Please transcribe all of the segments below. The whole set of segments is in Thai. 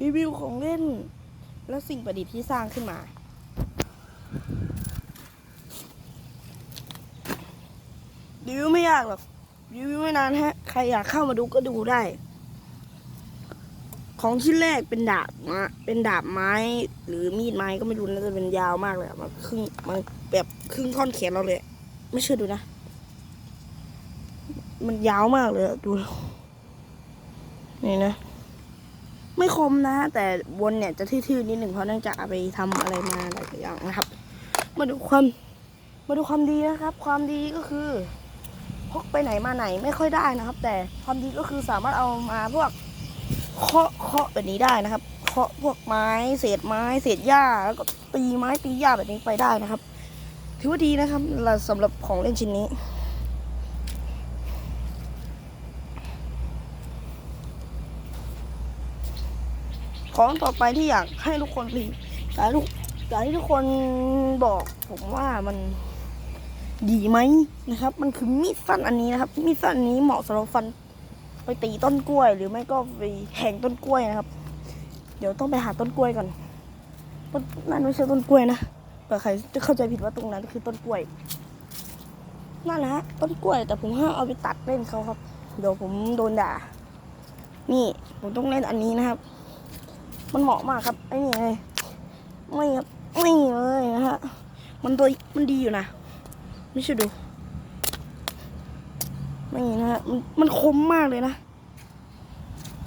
รีวิวของเล่น และสิ่งประดิษฐ์ที่สร้างขึ้นมา รีวิวไม่ยากหรอกรีวิวไม่นานฮะ ใครอยากเข้ามาดูก็ดูได้ ของชิ้นแรกเป็นดาบนะเป็นดาบไม้ หรือมีดไม้ก็ไม่รู้นะจะเป็นยาวมากเลยมันครึ่งมันแบบครึ่งท่อนแขนเราเลย ไม่เชื่อดูนะ มันยาวมากเลยดู นี่นะ ไม่คมนะแต่บนเนี่ยจะทื่อๆนิดหนึ่งเพราะเนื่องจากเอาไปทำอะไรมาหลายอย่างนะครับ มาดูความมาดูความดีนะครับ ความดีก็คือพกไปไหนมาไหนไม่ค่อยได้นะครับ แต่ความดีก็คือสามารถเอามาพวกเคาะเคาะแบบนี้ได้นะครับ เคาะพวกไม้เศษไม้เศษหญ้าแล้วก็ตีไม้ตีหญ้าแบบนี้ไปได้นะครับ ถือว่าดีนะครับสำหรับของเล่นชิ้นนี้ ของต่อไปที่อยากให้ทุกคนรีอยากให้ทุกอยากให้ทุกคนบอกผมว่ามันดีไหมนะครับ มันคือมีดสั้นอันนี้นะครับ มีดสั้นนนี้เหมาะสำหรับฟันไปตีต้นกล้วย หรือไม่ก็ไปแทงต้นกล้วยนะครับ เดี๋ยวต้องไปหาต้นกล้วยก่อนต้นนั่นไม่ใช่ต้นกล้วยนะเผื่อใครจะเข้าใจผิดว่าตรงนั้นคือต้นกล้วยนั่นนะฮะต้นกล้วยแต่ผมห้ามเอาไปตัดเล่นเขาครับ เดี๋ยวผมโดนด่า นี่ผมต้องเล่นอันนี้นะครับ มันเหมาะมากครับไอ้นี่เลยไม่ครับไม่เลยนะฮะมันตัวมันดีอยู่นะไม่ใช่ดูไม่นะฮะมันมันคมมากเลยนะ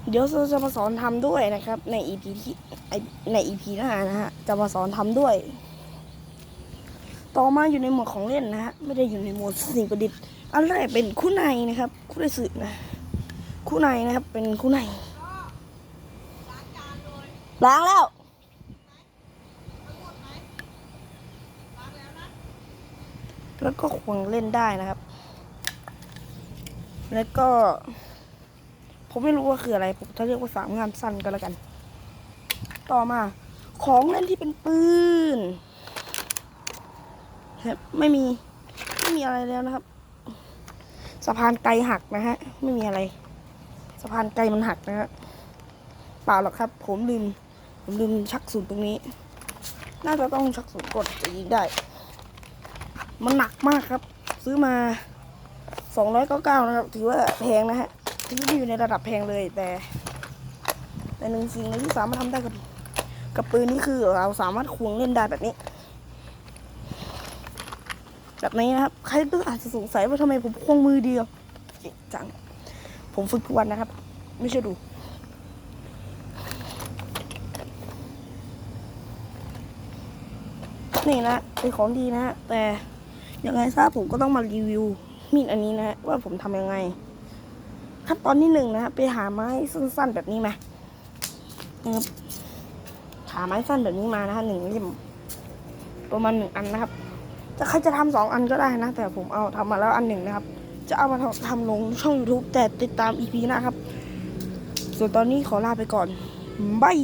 เดี๋ยวเราจะมาสอนทำด้วยนะครับ ในอีพีที่ในอีพีหน้านะฮะจะมาสอนทำด้วย ต่อมาอยู่ในหมวดของเล่นนะฮะไม่ได้อยู่ในหมวดสิ่งประดิษฐ์อันแรกเป็นคู่ในนะครับ คู่ในสื่อนะ คู่ในนะครับเป็นคู่ใน ล้างแล้วแล้วก็ควงเล่นได้นะครับ แล้วก็ ผมไม่รู้ว่าคืออะไร ผมจะเรียกว่าสามงานสั้นก็แล้วกัน ต่อมา ของเล่นที่เป็นปืนครับไม่มี ไม่มีอะไรแล้วนะครับ สะพานไกลหักนะฮะ ไม่มีอะไร สะพานไกลมันหักนะฮะ เปล่าหรอกครับ ผมลืม ผมลืมชักศูนย์ตรงนี้ น่าจะต้องชักศูนย์กดจะยิงได้ มันหนักมากครับ ซื้อมาสองร้อยเก้าเก้านะครับ ถือว่าแพงนะฮะถือว่าอยู่ในระดับแพงเลย แต่ แต่หนึ่งสิ่งที่สามารถทำได้กับกับปืนนี่คือเราสามารถควงเล่นได้แบบนี้ แบบนี้นะครับ ใครต้อาจจะสงสัยว่าทำไมผมควงมือเดียวเก่งจัง ผมฝึกทุกวันนะครับ ไม่ใช่ดู นี่นะเป็นของดีนะ แต่ยังไงซะผมก็ต้องมารีวิวมีดอันนี้นะว่าผมทำยังไงขั้นตอนที่หนึ่งนะไปหาไม้สั้น ๆ แบบนี้มาครับหาไม้สั้นแบบนี้มานะคะหนึ่งเล่มประมาณหนึ่งอันนะครับจะใครจะทำสองอันก็ได้นะ แต่ผมเอาทำมาแล้วอันหนึ่งนะครับ จะเอามาทำลงช่อง YouTube แต่ติดตาม EP หนะครับ ส่วนตอนนี้ขอลาไปก่อนบาย